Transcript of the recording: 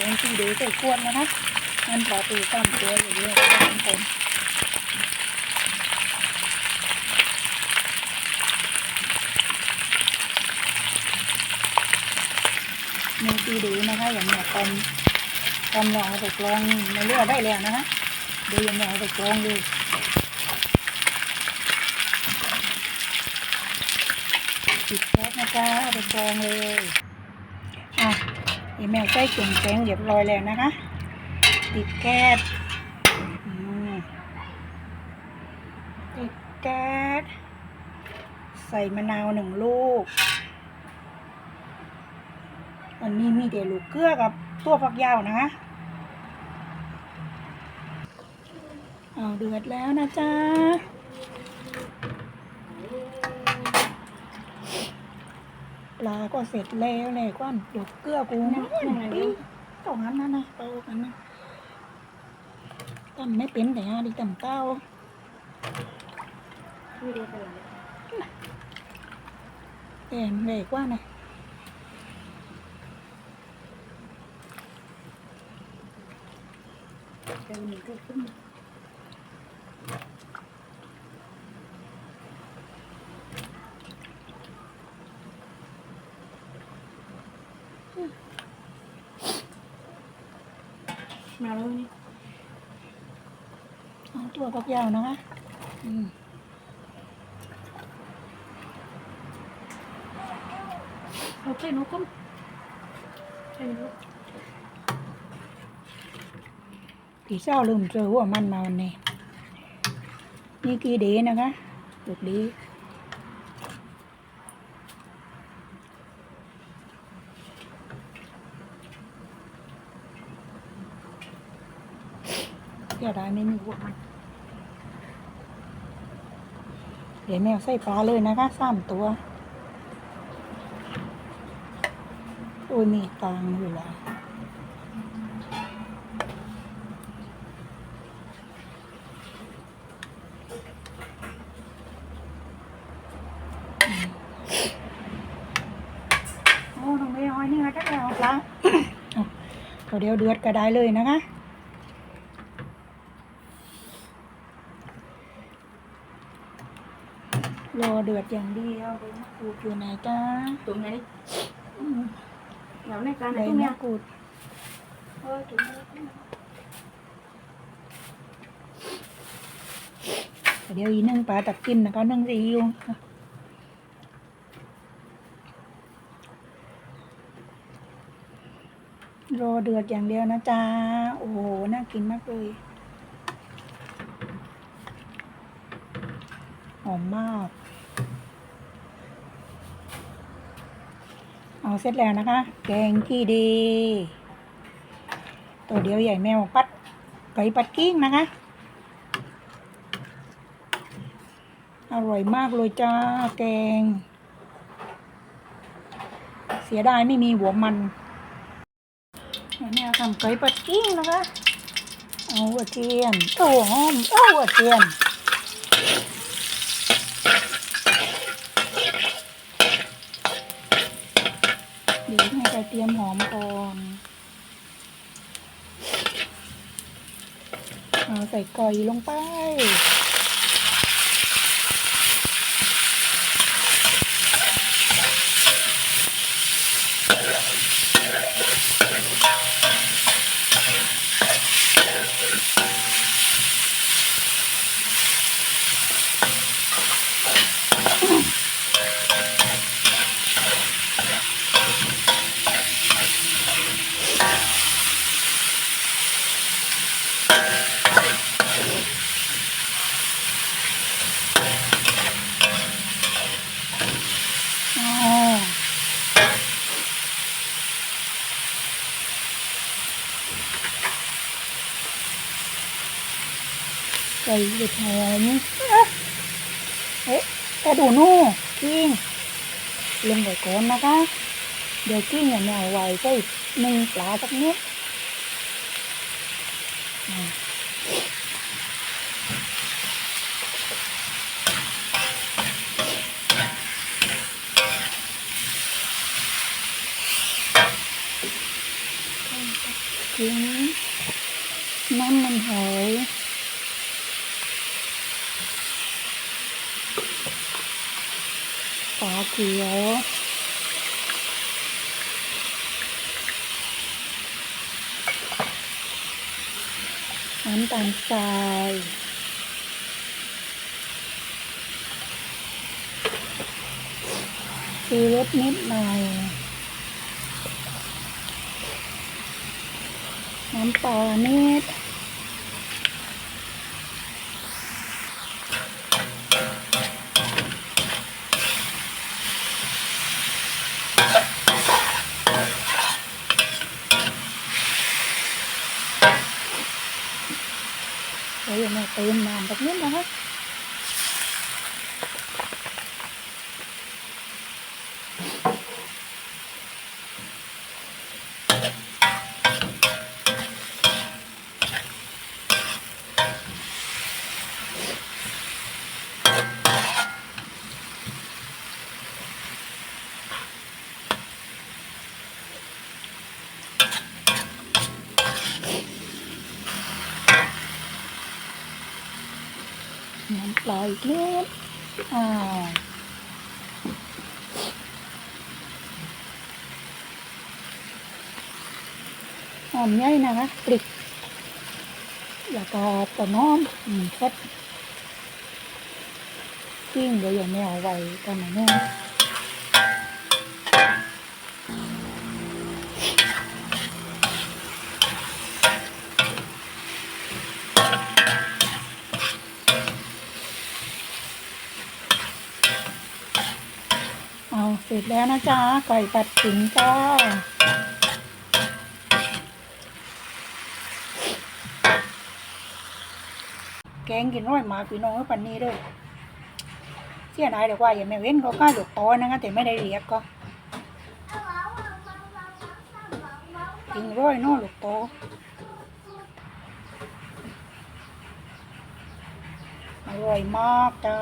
แกงที่ดีใส่ขวดนะคะมันปลาตูต้มตัวอย่างนี้ทุกคนมีที่ดีนะคะ อย่างเนี้ยตอนตอนเราเอาไปกรองในเลือดได้แล้วนะคะเดี๋ยวอย่างเนี้ยเอาไปกรองดูปิดแก๊สนะจ๊ะเอาไปกรองเลยอะ อีแมวใส่เก่งแกงเรียบร้อยแล้วนะคะปิดแก๊สอืมปิดแก๊สใส่มะนาวหนึ่งลูก อันนี้มีแต่ลูกเกลือกับตัวฝักยาวนะคะเอาเดือดแล้วนะจ๊ะ ปลาก็เสร็จแล้วเลยก้อนลูกเกลือกูนะต้องนั้นนะนะเตากันนะทำไม่เป็นแต่ฮะดิทำเต้าไม่ได้ไปไหนแต่เล็กว่านะเดี๋ยวมันก็ขึ้น มาแล้วนี่เอาตัวฝักยาวนะคะอืมเอาใส่นกก็ใส่นกพี่เจ้าลืมเจอหัวมันมาวันนี้ นี่กี่เดย์นะคะลูกดี เดี๋ยวได้ไม่มีหัวมันเดี๋ยวแมวใส่ปลาเลยนะคะสามตัว โอ้ยมีตังค์อยู่แล้วโอ้น้องไม่อ้อยนี่มาจักแล้วละเอาก็เดี๋ยวเดือดก็ได้เลยนะคะ รอเดือดอย่างเดียวใบมะกรูดอยู่ไหนจ้าตรงไหนอืมเราในการไหนใบตรงเนี้มะยกรูดเออตรงนี้เดี๋ยวอีนึ่งปลาตักกินนะคะนึ่งซีอิ๊วรอเดือดอย่างเดียวนะจ๊ะ โอ้โห น่ากินมากเลย หอมมาก เอาเสร็จแล้วนะคะ แกงที่ดี ตัวเดียวใหญ่แมวปัดไก่ปัดกิ้งนะคะ อร่อยมากเลยจ้าแกง เสียดายไม่มีหัวมันเนี่ทำไก่ปัดกิ้งนะคะ เอาหัวเทียมโอ้หอมเอาหัวเทียม เดี๋ยวให้ไป เตรียมหอมก่อนเอาใส่กอยลงไป อ๋อ ไก่เด็ดหอมเอ๊ะเอ๊ะแต่ดูนู่กิ้งลงไปก่อนนะคะ เดี๋ยวกิ้งอย่าแนวไวใส่หนึ่งปลาสักนิดอ่าทิ้งน้ำมันหอย ฝาเขียวน้ำตาลทรายซีรสนิดหน่อย น้ำปลาเดี๋ยวมา เติมน้ำแบบนี้นะคะน้ำปลาอีกนิดอ่าหอมใหญ่นะคะปลิกแล้วก็ตะน้อมอืมเสร็จปิ้งเดี๋ยวอย่างไม่เอาไว้ตอนไหน เนี่ยเอาเสร็จแล้วนะจ๊ะไก่ตัดสินจ้าแกงกินร้อยหมาพี่น้องปันนี้ด้วยเสียดายเดี๋ยวว่าอย่าแม่เว้นก็กล้าหลุดตอนะคะแต่ไม่ได้เรียกก็กินร้อยน้อหลุดตออร่อยมากจ้า